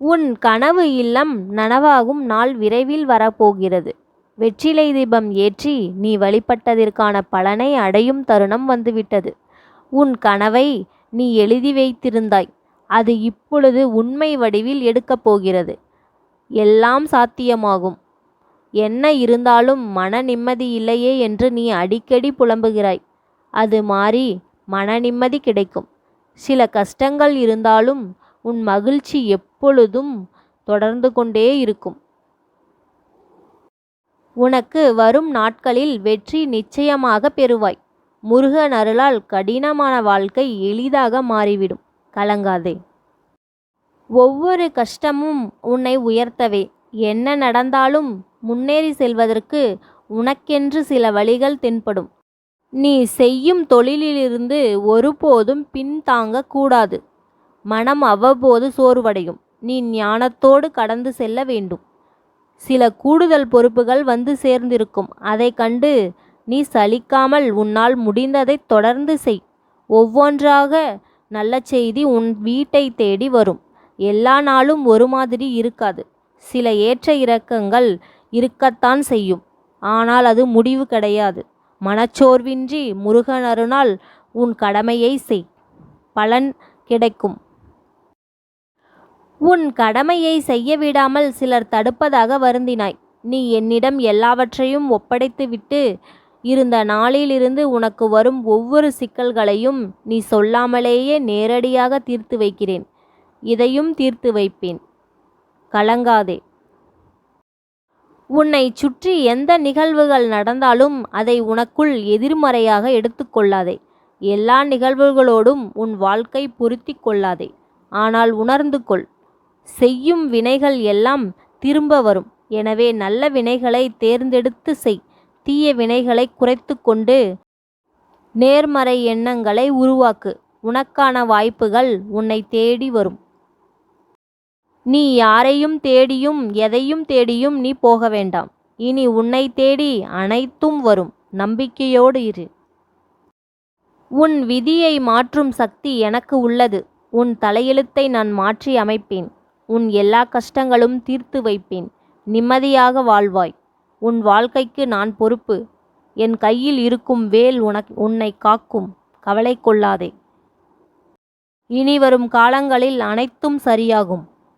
உன் கனவு இல்லம் நனவாகும் நாள் விரைவில் வரப்போகிறது. வெற்றிலை தீபம் ஏற்றி நீ வழிபட்டதற்கான பலனை அடையும் தருணம் வந்துவிட்டது. உன் கனவை நீ எழுதி வைத்திருந்தாய். அது இப்பொழுது உண்மை வடிவில் எடுக்கப் போகிறது. எல்லாம் சாத்தியமாகும். என்ன இருந்தாலும் மன நிம்மதி இல்லையே என்று நீ அடிக்கடி புலம்புகிறாய். அது மாறி மன நிம்மதி கிடைக்கும். சில கஷ்டங்கள் இருந்தாலும் உன் மகிழ்ச்சி எப்பொழுதும் தொடர்ந்து கொண்டே இருக்கும். உனக்கு வரும் நாட்களில் வெற்றி நிச்சயமாக பெறுவாய். முருகன் அருளால் கடினமான வாழ்க்கை எளிதாக மாறிவிடும். கலங்காதே. ஒவ்வொரு கஷ்டமும் உன்னை உயர்த்தவே. என்ன நடந்தாலும் முன்னேறி செல்வதற்கு உனக்கென்று சில வழிகள் தென்படும். நீ செய்யும் தொழிலிலிருந்து ஒருபோதும் பின்தாங்க கூடாது. மனம் அவ்வப்போது சோர்வடையும். நீ ஞானத்தோடு கடந்து செல்ல வேண்டும். சில கூடுதல் பொறுப்புகள் வந்து சேர்ந்திருக்கும். அதை கண்டு நீ சலிக்காமல் உன்னால் முடிந்ததை தொடர்ந்து செய். ஒவ்வொன்றாக நல்ல செய்தி உன் வீட்டை தேடி வரும். எல்லா நாளும் ஒரு மாதிரி இருக்காது. சில ஏற்ற இறக்கங்கள் இருக்கத்தான் செய்யும். ஆனால் அது முடிவு கிடையாது. மனச்சோர்வின்றி முருகன் அருணால் உன் கடமையை செய். பலன் கிடைக்கும். உன் கடமையை செய்ய விடாமல் சிலர் தடுப்பதாக வருந்தினாய். நீ என்னிடம் எல்லாவற்றையும் ஒப்படைத்துவிட்டு இருந்த நாளிலிருந்து உனக்கு வரும் ஒவ்வொரு சிக்கல்களையும் நீ சொல்லாமலேயே நேரடியாக தீர்த்து வைக்கிறேன். இதையும் தீர்த்து வைப்பேன். கலங்காதே. உன்னை சுற்றி எந்த நிகழ்வுகள் நடந்தாலும் அதை உனக்குள் எதிர்மறையாக எடுத்துக்கொள்ளாதே எல்லா நிகழ்வுகளோடும் உன் வாழ்க்கை பொருத்தி கொள்ளாதே. ஆனால் உணர்ந்து கொள். செய்யும் வினைகள் எல்லாம் திரும்ப வரும். எனவே நல்ல வினைகளை தேர்ந்தெடுத்து செய். தீய வினைகளை குறைத்து கொண்டு நேர்மறை எண்ணங்களை உருவாக்கு. உனக்கான வாய்ப்புகள் உன்னை தேடி வரும். நீ யாரையும் தேடியும் எதையும் தேடியும் நீ போக வேண்டாம். இனி உன்னை தேடி அனைத்தும் வரும். நம்பிக்கையோடு இரு. உன் விதியை மாற்றும் சக்தி எனக்கு உள்ளது. உன் தலையெழுத்தை நான் மாற்றி அமைப்பேன். உன் எல்லா கஷ்டங்களும் தீர்த்து வைப்பேன். நிம்மதியாக வாழ்வாய். உன் வாழ்க்கைக்கு நான் பொறுப்பு. என் கையில் இருக்கும் வேல் உனக் உன்னை காக்கும். கவலை கொள்ளாதே. இனி வரும் காலங்களில் அனைத்தும் சரியாகும்.